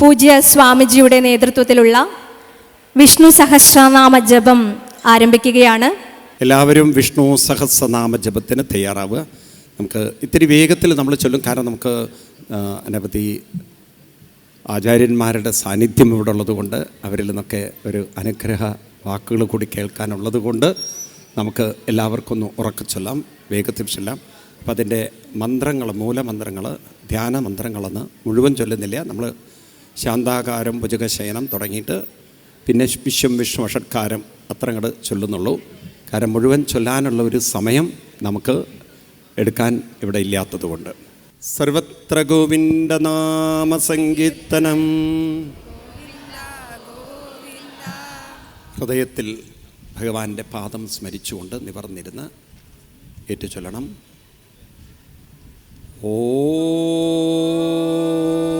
പൂജ്യ സ്വാമിജിയുടെ നേതൃത്വത്തിലുള്ള വിഷ്ണു സഹസ്രനാമ ജപം ആരംഭിക്കുകയാണ്. എല്ലാവരും വിഷ്ണു സഹസ്രനാമ ജപത്തിന് തയ്യാറാവുക. നമുക്ക് ഇത്തിരി വേഗത്തിൽ നമ്മൾ ചൊല്ലും. കാരണം നമുക്ക് അനവധി ആചാര്യന്മാരുടെ സാന്നിധ്യം ഇവിടെ ഉള്ളതുകൊണ്ട് അവരിൽ നിന്നൊക്കെ ഒരു അനുഗ്രഹ വാക്കുകൾ കൂടി കേൾക്കാനുള്ളത് കൊണ്ട് നമുക്ക് എല്ലാവർക്കും ഒന്ന് ഉറക്കെ ചൊല്ലാം വേഗത്തിൽ ചൊല്ലാം. അപ്പം അതിന്റെ മന്ത്രങ്ങൾ മൂലമന്ത്രങ്ങൾ ധ്യാന മന്ത്രങ്ങളെന്ന് മുഴുവൻ ചൊല്ലുന്നില്ല. നമ്മൾ ശാന്താകാരം ഭുജകശയനം തുടങ്ങിയിട്ട് പിന്നെ വിശ്വം വിഷ്ണു ഷഡ്കാരം അത്ര അങ്ങോട്ട് ചൊല്ലുന്നുള്ളൂ. കാരണം മുഴുവൻ ചൊല്ലാനുള്ള ഒരു സമയം നമുക്ക് എടുക്കാൻ ഇവിടെ ഇല്ലാത്തതുകൊണ്ട്. സർവത്ര ഗോവിന്ദ നാമ സങ്കീർത്തനം ഹൃദയത്തിൽ ഭഗവാന്റെ പാദം സ്മരിച്ചുകൊണ്ട് നിവർന്നിരുന്ന് ഏറ്റുചൊല്ലണം. ഓം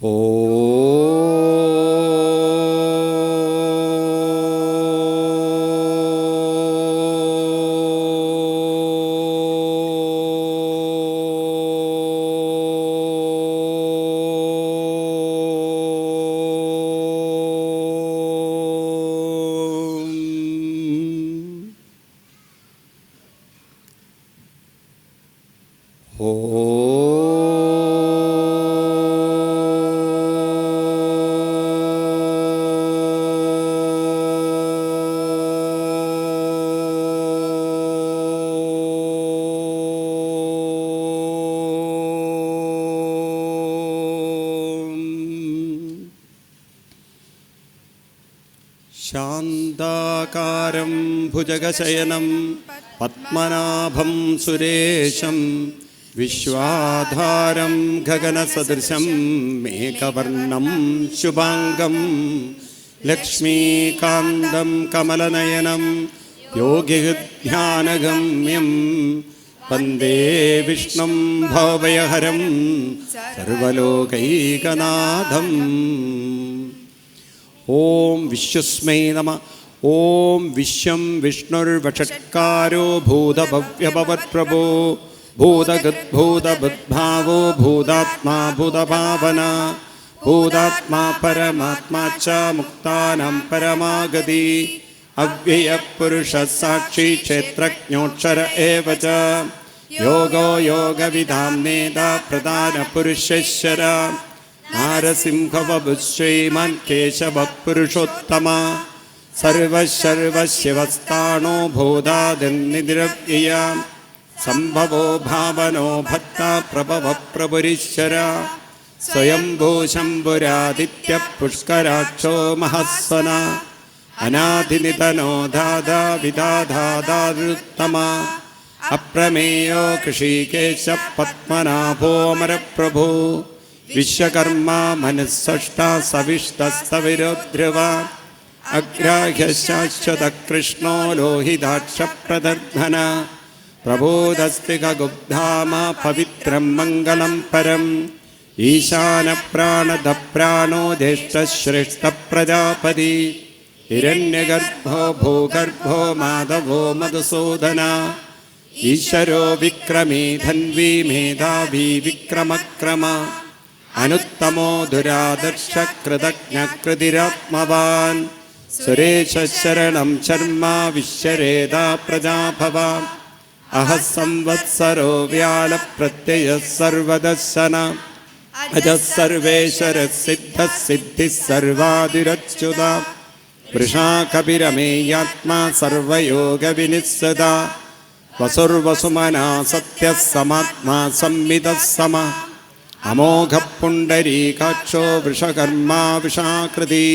ഓം ശാന്താകാരം ഭുജഗശയനം പത്മനാഭം സുരേശം വിശ്വാധാരം ഗഗനസദൃശം മേഘവർണം ശുഭാംഗം ലക്ഷ്മീകാന്തം കമലനയനം യോഗിധ്യാനഗമ്യം വന്ദേ വിഷ്ണും ഭവഭയഹരം സർവലോകൈകനാഥം. ഓം വിശ്വസ്മൈ നമ. ॐ विश्वं विष्णुर्वषट्कारो भूतभव्यभवत्प्रभो भूतगद्भूतबुद्भावो भूतात्मा भूतभावना भूतात्मा परमात्मा च मुक्तानां परमागति अव्ययपुरुषः साक्षी क्षेत्रज्ञोक्षर एव च योगो योगविधां नेता प्रधानपुरुषश्चर नारसिंहवभुः श्रीमान् केशवः पुरुषोत्तमा സർവശർവശിവസ്ഥാണോ ഭൂതാദിർനിദ്രവ്യയ? സംഭവോ ഭാവനോ ഭക്ത പ്രഭവ പ്രപുരീശ്വര സ്വയംഭൂ ശംഭുരാദിത്യ പുഷ്കരാക്ഷോ മഹസ്വന? അനാധിനിതനോ ദാദാ വിദാധാദാരുത്തമ അപ്രമേയോ കൃഷികേശ പത്മനാഭോമരപ്രഭു വിശ്വകർമ്മ മനസ്സഷ്ട സവിഷ്ടസ്തവിരോധ്രുവ अग्राह्यशाश्वतकृष्णो लोहि दाक्षप्रदधन प्रभोदस्तिकगुग्धाम पवित्रं मङ्गलं परम्। ईशानप्राणदप्राणो ज्येष्ठ हिरण्यगर्भो भूगर्भो माधवो मधुसूदन। ईश्वरो विक्रमी धन्वी मेधावी विक्रमक्रम। अनुत्तमो धुरादर्शकृतज्ञकृतिरात्मवान् सुरेशरणं शर्मा विश्वरेदा प्रजा भवाम् अह संवत्सरो व्यालप्रत्ययः सर्वदर्शनाम् अजः सर्वेश्वरः सिद्धः सिद्धिः सर्वादिरच्युता वृषा कपिरमेयात्मा सर्वयोगविनिःसदा वसुर्वसुमना सत्यः समात्मा संविदः समः अमोघः पुण्डरीकाक्षो वृषकर्मा विषाकृती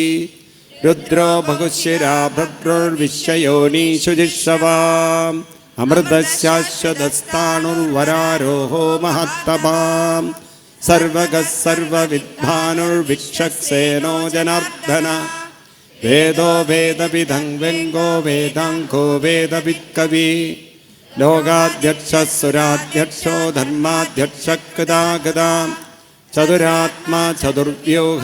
രുദ്രോ ബഹുശിരാ ഭദ്രോർവിശ്വയോനീശുജിഷവാം അമൃതശാശ്വതസ്ഥാണുർവരാരോഹോ മഹത്തമാം. സർവഗ സർവവിദ്വാനുർവിക്ഷക്സേനോ ജനാർദ്ദന. വേദോ വേദവിധം വെങ്കോ വേദാങ്കോ വേദവിക്കവി ലോകാധ്യക്ഷസുരാധ്യക്ഷോ ധർമാധ്യക്ഷകൃതാഗതാ ചതുരാത്മാ ചതുർവ്യൂഹ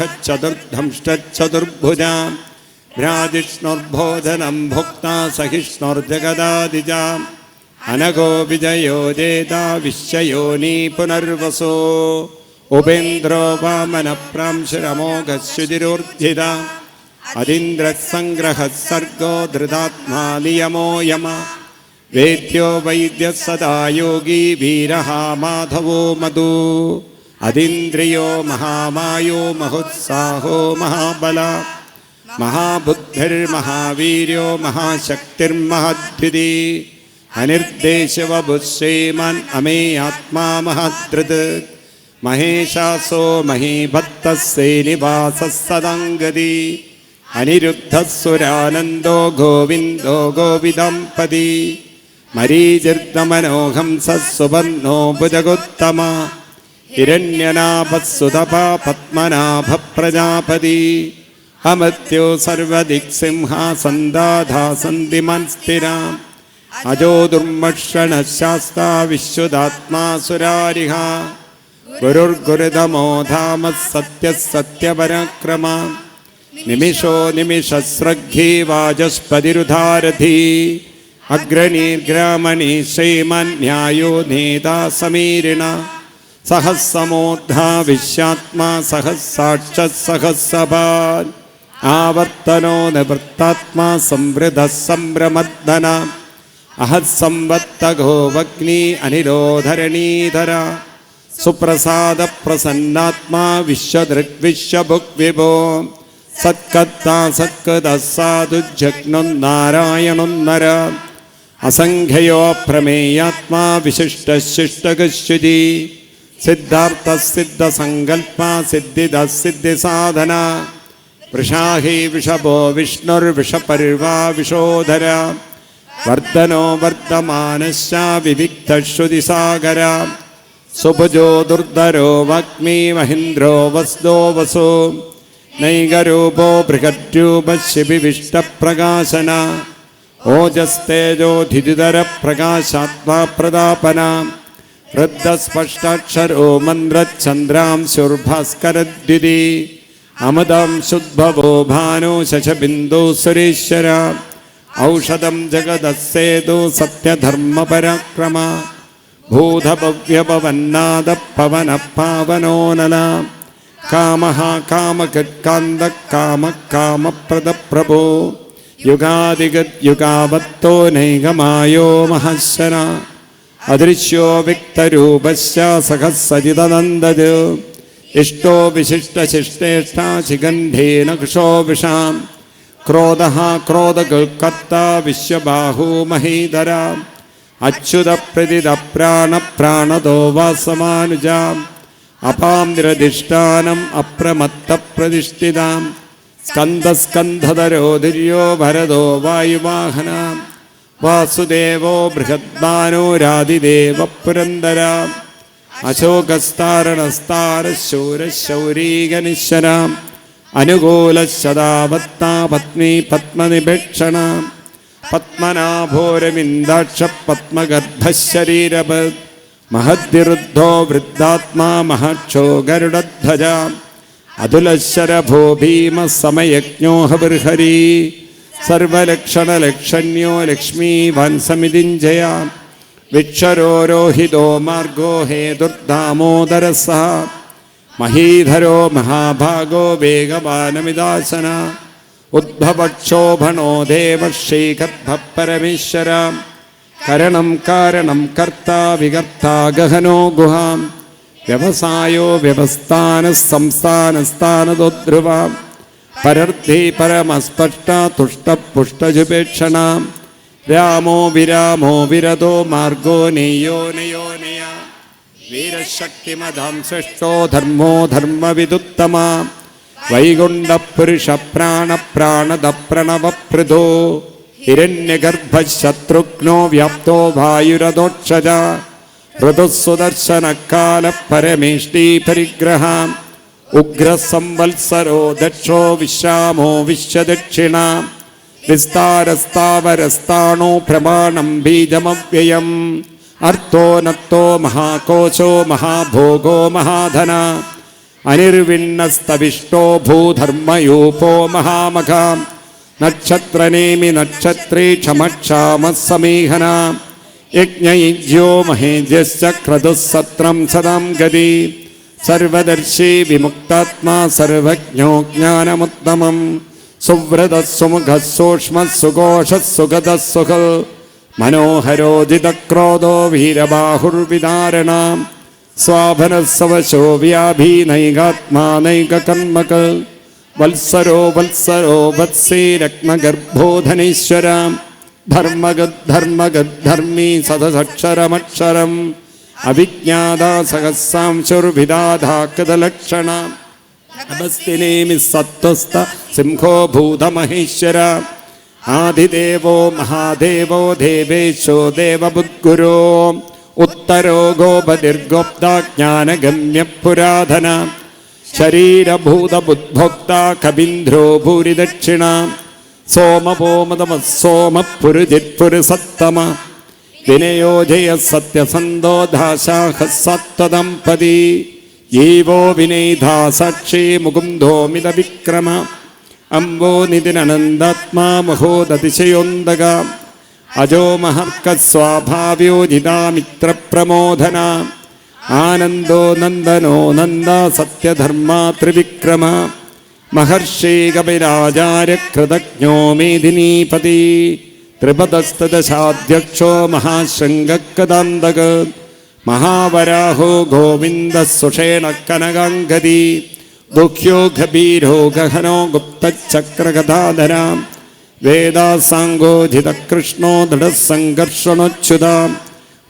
விராஜிஷ்ணுர்போதனம் புக்தா சகிஷ்ணுர்ஜகதாதிஜாம் அனகோ விஜயோ தேதா விஸ்வயோனி புனர்வசோ உபேந்திரோ வாமன பிராம்சிரமோகசுதிரோர்ஜிதா அதிந்திரசங்கிரக சர்கோ திருதாத்மா நியமோ யமா वेद्यो वैद्यः सदा योगी वीरः माधवो मधु। अदिन्द्रियो महामायो महोत्साहो महाबला। മഹാബുദ്ധിർമഹാവീര്യോ മഹാശക്തിർമഹദ്വിതി അനിർദ്ദേശവബുശ്രീമാൻ അമേ ആത്മാ മഹദ്രത്. മഹേശാസോ മഹീഭക്തസേനിവാസ സദംഗതി അനിരുദ്ധസുരാനന്ദോ ഗോവിന്ദോ ഗോവിദംപതി. മരീചിർദ്ദമനോഹം സസുവർണോ ഭുജഗുത്തമ ഹിരണ്യനാഭസുതപ പത്മനാഭ പ്രജാപതി അമർത്യോ സർവദിക്സിംഹാസന്ദാധാസന്തിമൻ സ്ഥിരാം. അജോ ദുർമക്ഷണശാസ്താ വിശ്വദാത്മാ സുരാരിഹ. ഗുരുർഗുരുതമോ ധാമ സത്യ സത്യപരാക്രമ. നിമിഷോ നിമിഷസ്രഗ്ധി വാചസ്പതിരുധാരഥി. അഗ്രണീർഗ്രാമണി ശ്രീമന്യായോ നേതാ സമീരിണ. സഹസ്സമോദ്ധാ വിശ്വാത്മാ സഹസാക്ഷ സഹസ്സഭാൻ ആവർത്തനോ നിവൃത്താത്മാ സംവൃത സംഭ്രമദ്ദന അഹത്സംവത്തഘോവഗ്നി അനിരോധരണീധര സുപ്രസാദ പ്രസന്നാത്മാ വിശ്വദൃഗ്വിശ്വഭുക് വിഭോ സത്കത്താ സത്കൃത സാധുജഗ്നുന്നാരായണുന്നര അസംഖ്യയോ പ്രമേയാത്മാ വിശിഷ്ടശിഷ്ടകശ്യുതി സിദ്ധാർത്ഥ സിദ്ധ സങ്കൽപ്പ സിദ്ധിദ സിദ്ധി സാധന വൃഷാഹി വിഷഭോ വിഷ്ണുർവിഷപർവാ വിഷോധര വർദ്ധനോ വർദ്ധമാനശ്ച വിവിക്തശ്രുതിസാഗര സുഭുജോ ദുർധരോ വഗ്മി മഹീന്ദ്രോ വസ്തോ വസോ. നൈകരൂപോ ബൃഹദ്രൂപ ശിബിവിഷ്ടപ്രകാശന ഓജസ്തേജോധിതര പ്രകാശാത്മാ പ്രതാപന. വൃദ്ധസ്പഷ്ടാക്ഷരോ മന്ത്രചന്ദ്രാംശുർഭാസ്കരദ്വിതി അമൃതം ശുദ്ഭവോ ഭാനോ ശശബിന്ദു സുരേശ്വര. ഔഷധം ജഗദസ്സേതു സത്യധർമ്മപരാക്രമ. ഭൂതഭവ്യപവന്നാദ പവന പാവനോനല കാമ കാമകത്കാന്ത കാമ കാമപ്രദ പ്രഭോ യുഗാദിഗത് യുഗാവത്തോ നൈകമായോ മഹശ്വര. അദൃശ്യോ വിക്തരൂപശ്ച സഹസജിതനന്ദജ ഇഷ്ടോ വിശിഷ്ടശിഷ്ടേഷ്ടാ ശിഖണ്ഡേന കുഷോ വിഷാം. ക്രോധ ക്രോധകർത്ത വിശ്വബാഹു മഹീധര. അച്യുത പ്രതിത പ്രാണ പ്രാണതോ വാസമാനുജ. അപാം നിരധിഷ്ഠാനം അപ്രമത്ത പ്രതിഷ്ഠിതാം. സ്കന്ദസ്കന്ധതരോ ധുര്യോ ഭരതോ വായുവാഹന. അശോകസ്താരണസ്താരശൂരശൗരീകനിശ്വര. അനുകൂല ശതാപത്താ പത്നി പത്മനിപേക്ഷണ പത്മനാഭോരമിന്ദാക്ഷ പത്മഗർഭശരീരപ മഹദ്വിരുദ്ധോ വൃദ്ധാത്മാ മഹക്ഷോ ഗരുഡധ്വജ അതുലശരഭോ സർവലക്ഷണലക്ഷണ്യോ ലക്ഷ്മീ സമിതിഞ്ജയ വിക്ഷരോരോഹിതോ മാർഗോ ഹേതുർദാമോദരസ മഹീധരോ മഹാഭാഗോ വേഗവാനമിദാസന ഉദ്ഭവക്ഷോഭണോ ദേവശ്രീഗർഭപരമേശ്വര കരണം കാരണം കർത്ത വികർത്ത ഗഹനോ ഗുഹാം വ്യവസായോ വ്യവസ്ഥാന സംസ്ഥാനസ്ഥാനതോധ്രുവ പരർത്ഥി പരമസ്പഷ്ട തുഷ്ടപുഷ്ടജുപേക്ഷണ രാമോ വിരാമോ വിരതോ മാർഗോ നെയ്യോ നയോ നയ വീരശക്തിമതാം സൃഷ്ടോ ധർമ്മോ ധർമ്മവിദുത്തമ വൈകുണ്ഠപുരുഷ പ്രാണ പ്രാണദ പ്രണവപ്രദോ ഹിരണ്യഗർഭശത്രുഘ്നോ വ്യാപ്തോ വായുരദോക്ഷജ ഋതുസുദർശനകാല പരമേഷ്ടി പരിഗ്രഹ ഉഗ്രസംവത്സരോ ദക്ഷോ വിശ്രാമോ വിശ്വദക്ഷിണ విస్తారస్తావరస్తాణో ప్రమాణం బీజమవ్యయం అర్థో నత్తో మహాకోశో మహాభోగో మహాధన అనిర్విన్నస్తవిష్టో భూధర్మయూపో మహామఘ నక్షత్రనేమి నక్షత్రే క్షమక్షామ సమీహన యజ్ఞయుజ్యో మహేజ్యస్య క్రదుస్సత్రం సదాం గది సర్వదర్శి విముక్తాత్మా సర్వజ్ఞో జ్ఞానముత్తమం സുവ്രത സുമുഖ സൂക്ഷ്മ സുഘോഷ സുഗത സുഖ മനോഹരോദിതക്രോധോ വീരബാഹുർവിദാരണ സ്വാഭനസവശോ വ്യാഭീനൈകാത്മാ നൈകകർമ്മക വത്സരോ വത്സരോ വത്സേ രത്നഗർഭോധനീശ്വര ധർമ്മഗത് ധർമ്മഗത് ധർമ്മീ സദസക്ഷരമക്ഷരം. അവിജ്ഞാത സഹസ്രാംശുർവിദാധാകൃതലക്ഷണ. നമസ്തിനേമി സത്വസ്ഥ സിംഹോ ഭൂതമഹേശ്വര ആദിദേവോ മഹാദേവോ ദേവേശോ ദേവബുദ്ഗുരോ. ഉത്തരോ ഗോപതിർഗോപ്ത ജ്ഞാനഗമ്യ പുരാതന ശരീരഭൂതബുദ്ഭോക്ത കബീന്ദ്രോ ഭൂരിദക്ഷിണ. സോമപോമതമ സോമപുരുജിത്പുരുസത്തമ വിനയോജയ സത്യസന്തോധാശാഹ സത്വദമ്പതി. ജീവോ വിനൈധാ സാക്ഷേ മുകുന്ദോ മിതവിക്രമ അംബോ നിതിനനന്ദാത്മാ മഹോദതിശയോന്തക അജോ മഹർക്ക സ്വാഭാവ്യോജിതാമിത്രപ്രമോദന ആനന്ദോ നന്ദനോ നന്ദ സത്യധർമ്മ ത്രിവിക്രമ. മഹർഷി കപിരാചാര്യകൃതജ്ഞോ മേദിനീപതി ത്രിപദസ്തദശാധ്യക്ഷോ മഹാശൃംഗക്കദാന്തക മഹാവരാഹോ ഗോവിന്ദ സുഷേണ കനകാംഗതി ദുഃഖ്യോ ഗഭീരോ ഗഹനോ ഗുപ്തചക്രഗദാധര വേദാസാങ്കോജിതകൃഷ്ണോ ദൃഢസംഘർഷണോച്യുത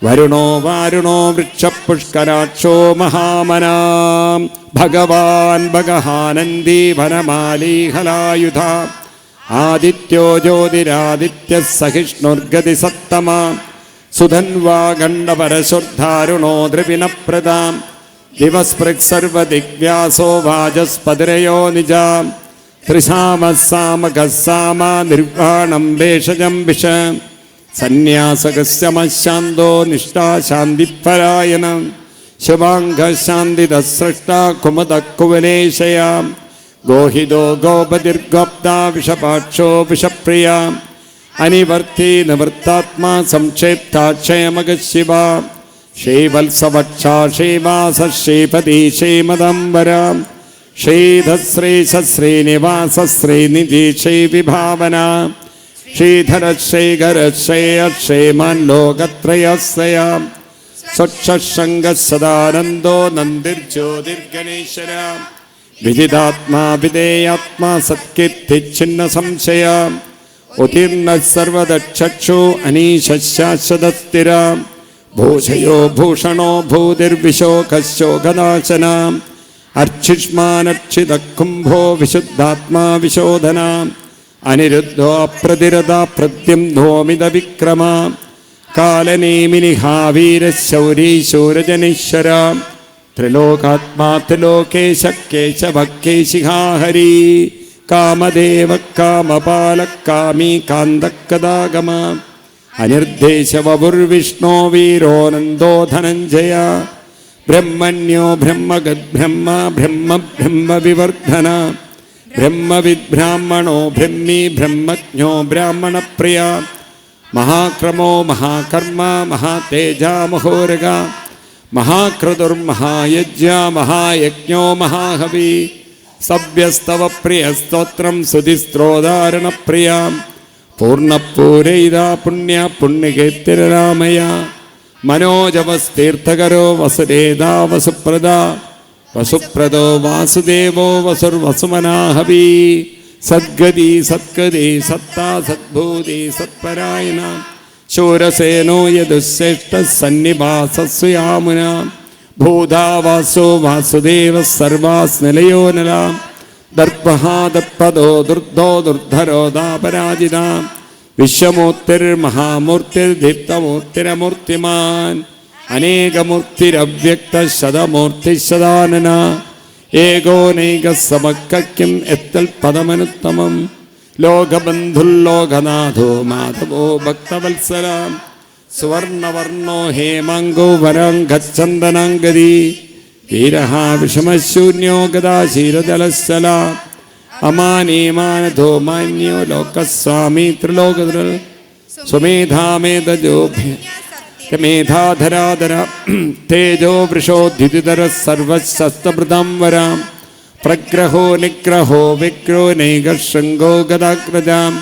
വരുണോ വാരുണോ വൃക്ഷപുഷ്കരാക്ഷോ മഹാമനാം ഭഗവാൻ ഭഗഹാനന്ദി വനമാലീഹലായുധ ആദിത്യോ ജ്യോതിരാദിത്യ സഹിഷ്ണുർഗതി സത്തമ सुधन्वागण्डपरशुद्धारुणो द्रविणप्रदां दिवस्पृक्सर्वदिग्व्यासो वाजस्पतिरयो निजां त्रिशामः सामकः सामा निर्वाणं भेषजं विष सन्न्यासकस्यमशान्तो निष्ठा शान्तिपरायणं शुभाङ्गशान्तितः स्रष्टा कुमुदः कुवलेशयां गोहितो गोपतिर्गोप्ता विषपाक्षो विषप्रियाम् അനിവർത്തി നിവൃത്താത്മാ സംക്ഷേപ്താക്ഷയമക ശിവ ശ്രീവത്സവക്ഷാ ശ്രീവാസ ശ്രീപതി ശ്രീമദംബര ശ്രീധശ്രീശ ശ്രീനിവാസ ശ്രീനിധി ശ്രീവിഭാവന. ശ്രീധര ശ്രീകര ശ്രേയ ശ്രീമാൻ ലോകത്രയസ്യ സ്വക്ഷംഗ സദാനന്ദോ നന്ദിർജ്യോതിർഗണേശ്വര വിദിതാത്മാ വിധേയാത്മാ സത്കീർത്തിച്ഛിന്ന സംശയ ഉതീർണ സർവദക്ഷു അനീശാശ്വതസ്ഥിര ഭൂഷയോ ഭൂഷണോ ഭൂതിർവിശോകശോകനാശന അർച്ചിഷ്മാനക്ഷിത കുംഭോ വിശുദ്ധാത്മാ വിശോധന അനിരുദ്ധോ അപ്രതിരത പ്രത്യുംധോമിത വിക്രമ കാലനേമിനിഹാവീരശൗരീ ശൂരജനീശ്വര ത്രിലോകാത്മാ ത്രിലോകേശ കേശവ കേശിഹാഹരി കാമദേവ കാമപാല കാമീ കാന്തക്കദാഗമ. അനിർദ്ദേശവപുർവിഷ്ണോ വീരോനന്ദോ ധനഞ്ജയ. ബ്രഹ്മണ്യോ ബ്രഹ്മഗദ്ബ്രഹ്മ ബ്രഹ്മ ബ്രഹ്മ വിവർധന ബ്രഹ്മവിദ്ബ്രാഹ്മണോ ബ്രഹ്മി ബ്രഹ്മജ്ഞോ ബ്രാഹ്മണപ്രിയ. മഹാക്രമോ മഹാകർമ്മ മഹാതേജ മഹോരഗ. മഹാക്രതുർമഹായജ്ഞ മഹായജ്ഞോ മഹാഹവി. സവ്യസ്തവ പ്രിയ സ്തോത്രം സുതിസ്ത്രോദാരണ പ്രിയ. പൂർണപൂരയിത പുണ്യ പുണ്യകീർത്തിരരാമയ മനോജവസ്തീർത്ഥകരോ വസുരേതാ വസുപ്രദ. വസുപ്രദോ വാസുദേവോ വസുർവസുമനാഹവി സദ്ഗതി സത്കതി സത്താ സദ്ഭൂതി സത്പരായണ. ശൂരസേനോ യദുശ്രേഷ്ഠ സന്നിവാസസ്വയാമുന ഭൂതാവാസോ വാസുദേവ സർവാസ്നിലയോ നല. ദർപ്പഹാദപ്പദോ ദുർധോ ദുർധരോ മഹാമൂർത്തിർ ദീപ്തമൂർത്തിരമൂർത്തിമാൻ. അനേകമൂർത്തിരവ്യക്ത ശതമൂർത്തി ശതാനന ഏകോനൈക സമക്കും എത്തൽ പദമനുത്തമം. ലോകബന്ധുല്ലോകനാഥോ മാധവോ ഭക്തവത്സലാം. സുവർണവർണോ ഹേമങ്കോ വരാംഗച്ചന്ദനാംഗതി വീരഹ വിഷമശൂന്യോ ഗദാശീരജലസ്ഥല അമാനീമാനധോ മാന്യോ ലോകസ്വാമി ത്രിലോകതൃ സ്വമേധാമേതജോഭ്യ മേധാധരാധര. തേജോ വൃഷോദ്യുതിധര സർവശസ്തഭൃതം വരാം. പ്രഗ്രഹോ നിഗ്രഹോ വിഗ്രോ നൈകശൃംഗോ ഗദാഗ്രജാം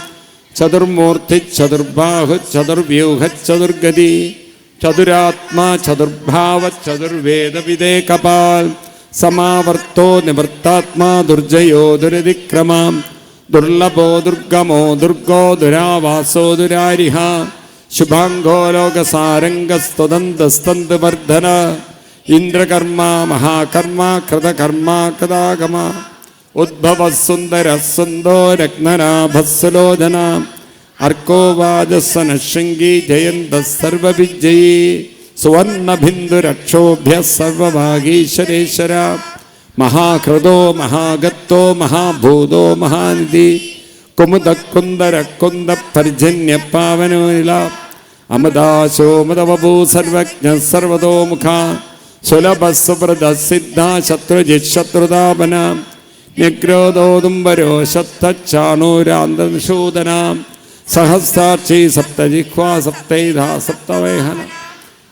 ചതുർമൂർത്തി ചതുർബാഹു ചതുർവ്യൂഹ ചതുർഗതി ചതുരാത്മാ ചതുർഭാവ ചതുർവേദ വിദേകപാൽ സമാവർത്തോ നിവൃത്താത്മാ ദുർജയോ ദുരതിക്രമാം ദുർലഭോ ദുർഗമോ ദുർഗോ ദുരാവാസോ ദുരാരിഹ ശുഭാംഗോ ലോകസാരംഗസ്തുതന്തസ്തന്ത് ഇന്ദ്രകർമ്മ മഹാകർമ്മ കൃതകർമ്മ കൃതാഗമ ഉദ്ഭവ സുന്ദര സുന്ദോ രത്നനാഭസ്സുലോചന അർക്കോവാജസ്വന ശൃംഗി ജയന്ത സർവവിജയീ സുവർണബിന്ദുരക്ഷോഭ്യ സർവഭാഗീശ്വരേശ്വര മഹാകൃതോ മഹാഗത്തോ മഹാഭൂതോ മഹാനിധി. കുമുദക്കുന്ദര കുന്ദ പർജന്യ പാവനോനില അമദാശോ മദവഭൂ സർവജ്ഞ സർവതോമുഖ സുലഭ സുബ്രത സിദ്ധ ശത്രുജിത് ശത്രുതാപന നിഗ്രോദോദുംബരോ ശബ്ദച്ചാണൂരാന്തശൂദന സഹസ്രാക്ഷി സപ്തജിഹ്വാ സപ്തൈധ സപ്തവേഹന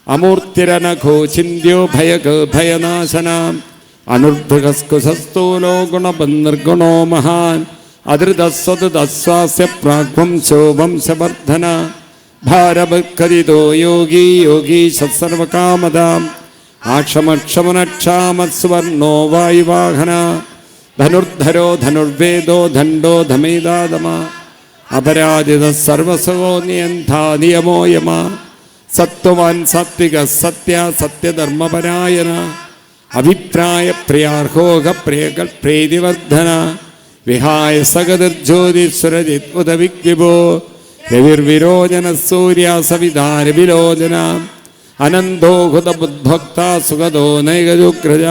അമൂർത്തിരനഘോ ചിന്യോ ഭയക ഭയനാശന അനുർഭൃഗസ്കുസസ്തൂലോ ഗുണബന്ധിർഗുണോ മഹാൻ അധൃതസ്വതസ്വാസ്യ പ്രാഗ്വംശോ വംശവർദ്ധന ഭാരഭക്കരിതോ യോഗി യോഗി സർവകാമതാം ആക്ഷമക്ഷമനക്ഷാമസ്വർണോ വായുവാഹന ധനുർധരോ ധനുർവേദോ ധണ്ടോ ധമേദാദമ അപരാജിത സർവസവോ നിയന്താ നിയമോ യമ. സത്വവാൻ സാത്വിക സത്യ സത്യധർമ്മപരായണ അഭിപ്രായ പ്രിയാർഹോക പ്രിയകൾ പ്രീതിവർദ്ധന. വിഹായ സഗതിർജ്യോതിസ്വരജിത് ഉദവിഗ്വിഭോ. രവിർവിരോചന സൂര്യ സവിതാര വിലോചന. അനന്തോ ഹുതബുദ്ഭക്ത സുഗതോ നൈകജുഗ്രജ.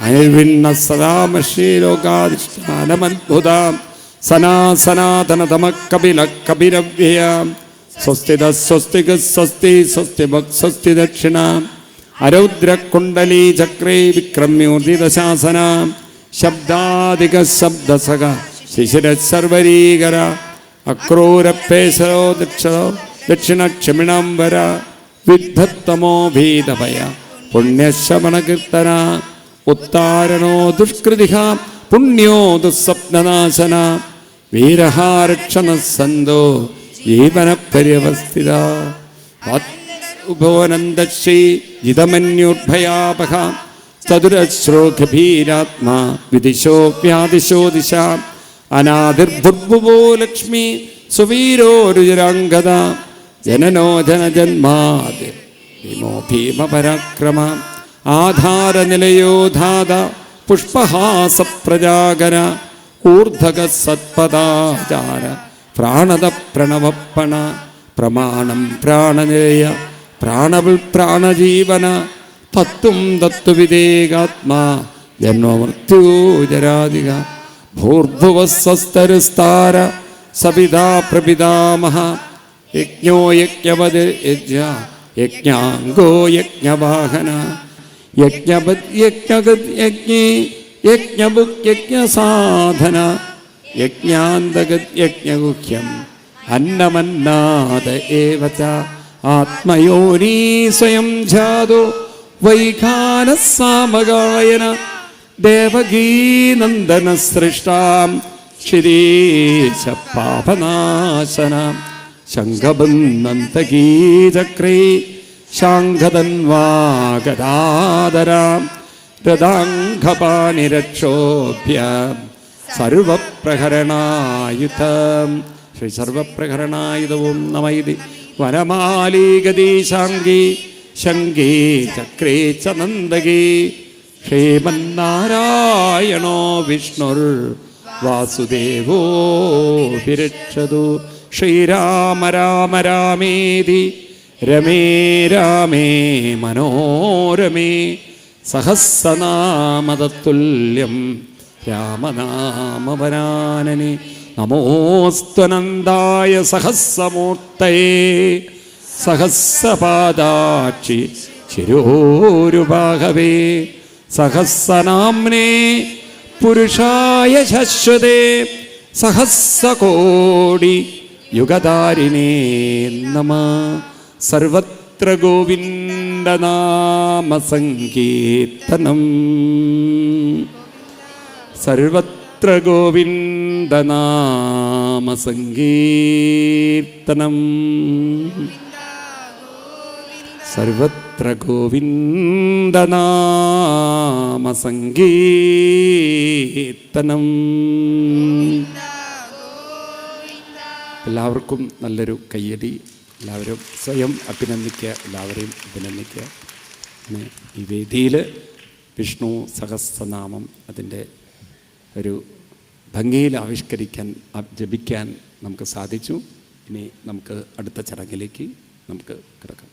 അനിർഭിന്ന സദാമശ്രീലോകാധിഷ്ഠാനമദ്ഭുതാം സനാസനാതനതമ കപില സ്വസ്തിക സ്വസ്തി സ്വസ്തി ഭക് സ്വസ്തി ദക്ഷിണ. അരൗദ്രകുണ്ടലീ ചക്രേ വിക്രമ്യോദിതശാസന ശബ്ദാധിക ശബ്ദസക ശിശിര സർവരീകര അക്രൂരപ്പേശരോ ദക്ഷോ ദക്ഷിണ ക്ഷമിണംബര വിദ്ധത്തമോ ഭീതഭയ. പുണ്യശമനകീർത്തന ഉത്താരണോ ദുഷ്കൃതിഹ പുണ്യോ ദുസ്വപ്നനാശന. വീരഹാരക്ഷണ സന്തോ ജീവന പര്യവസ്ഥിത ഉഭവനന്ദശ്രീ ജിതമന്യോദ്ഭയാപഹ ചതുരശ്രോഖഭീരാത്മാ വിദിശോ വ്യാദിശോ ദിശ. അനാദിർഭുർഭുവോ ലക്ഷ്മി സുവീരോരുജരാംഗത ജനനോ ജനജന്മാതിമോ ഭീമോ ഭീമപരാക്രമ. ആധാരനിലയോ ധാത പുഷ്പഹാസ പ്രജാകര ഊർധക സത്പദാചാര പ്രാണത പ്രണവപ്പണ പ്രമാണം പ്രാണനിലയ പ്രാണവിൽ പ്രാണജീവന തത്വം തത്വവിദേകാത്മാ ജന്മമൃത്യൂജരാധിക ഭൂർഭുവസ്വസ്തരുസ്താര സപിതാ പ്രപിതാമഹ യജ്ഞോ യജ്ഞവത് യജ്ഞ യജ്ഞാംഗോ യജ്ഞവാഹന യജ്ഞപത് യജ്ഞഗത് യജ്ഞേ യജ്ഞബുക് യജ്ഞസാധന യജ്ഞാന്തഗത് യജ്ഞഗുഹ്യം അന്നമന്നാദ ഏവ ച ആത്മയോനീ സ്വയം ജാതോ വൈഖാനസാമഗായന ദേവകീനന്ദന സൃഷ്ടാം ശിരീശ പാപനാശന ശംഖബന്ധന്തകീചക്രേ ശാങ്കതന്വാഗദാദരാം രഥാംഗപാണിരക്ഷോഭ്യ സർവപ്രഹരണായുധം. ശ്രീ സർവപ്രഹരണായുധവും നമൈതി. വനമാലീഗതീശാംഗി ശങ്കേ ചക്രേ ച നന്ദകേ ശ്രീമന്നാരായണോ വിഷ്ണുർ വാസുദേവോ വിരക്ഷതു. ശ്രീരാമ രാമ രാമേതി. രമേ രാമേ മനോരമേ സഹസ്രനാമതത്തുല്യം രാമനാമവരാനനെ നമോസ്ത്വനന്തായ സഹസ്രമൂർത്തയേ സഹസ്രപാദാക്ഷി ശിരോരുഭാഗവേ സഹസ്രനാംനേ പുരുഷായ ശശ്വതേ സഹസ്രകോടി യുഗതാരിണേ നമ സർവത്ര ഗോവിന്ദനാമസങ്കീർത്തനം സർവത്ര ഗോവിന്ദനാമസങ്കീർത്തനം സർവത്ര ഗോവിന്ദനാമസങ്കീർത്തനം എല്ലാവർക്കും നല്ലൊരു കയ്യടി. എല്ലാവരും സ്വയം അഭിനന്ദിക്കുക എല്ലാവരെയും അഭിനന്ദിക്കുക. പിന്നെ ഈ വേദിയിൽ വിഷ്ണു സഹസ്രനാമം അതിന്റെ ഒരു ഭംഗിയിൽ ആവിഷ്കരിക്കാൻ ജപിക്കാൻ നമുക്ക് സാധിച്ചു. ഇനി നമുക്ക് അടുത്ത ചടങ്ങിലേക്ക് നമുക്ക് കിടക്കാം.